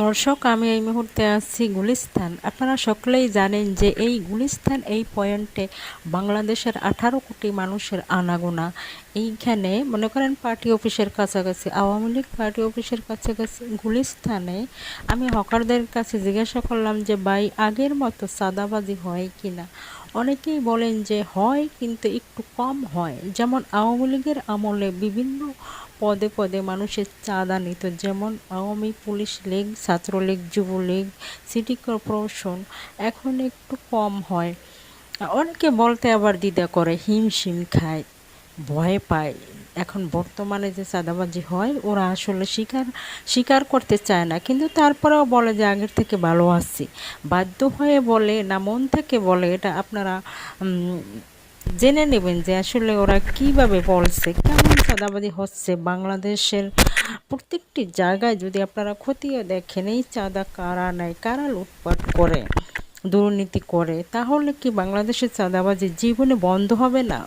দর্শক, আমি এই মুহূর্তে আছি গুলিস্তান। আপনারা সকলেই জানেন যে এই গুলিস্তান, এই পয়েন্টে বাংলাদেশের আঠারো কোটি মানুষের আনাগোনা। এইখানে মনে করেন পার্টি অফিসের কাছাকাছি, আওয়ামী লীগ পার্টি অফিসের কাছাকাছি, গুলিস্তানে আমি হকারদের কাছে জিজ্ঞাসা করলাম যে, ভাই, আগের মতো সাদাবাজি হয় কি না অনেকেই বলেন যে হয় কিন্তু একটু কম হয়। যেমন আওয়ামী লীগের আমলে বিভিন্ন পদে পদে মানুষের চাঁদা নিত। যেমন Awami police League, Chhatra League, Jubo League, city corporation এখন একটু কম হয়। অনেকে বলতে আবার দ্বিধা করে, হিমশিম খায়, ভয় পায়। এখন বর্তমানে যে চাঁদাবাজি হয়, ওরা আসলে স্বীকার স্বীকার করতে চায় না। কিন্তু তারপরেও বলে যে আগের থেকে ভালো আছি। বাধ্য হয়ে বলে না, মন থেকে বলে, এটা আপনারা জেনে নেবেন যে আসলে ওরা কীভাবে বলছে, কেমন চাঁদাবাজি হচ্ছে। বাংলাদেশের প্রত্যেকটি জায়গায় যদি আপনারা খতিয়ে দেখেন, এই চাঁদা কারা নেয়, কারা লুটপাট করে, দুর্নীতি করে, তাহলে কি বাংলাদেশের চাঁদাবাজি জীবনে বন্ধ হবে না?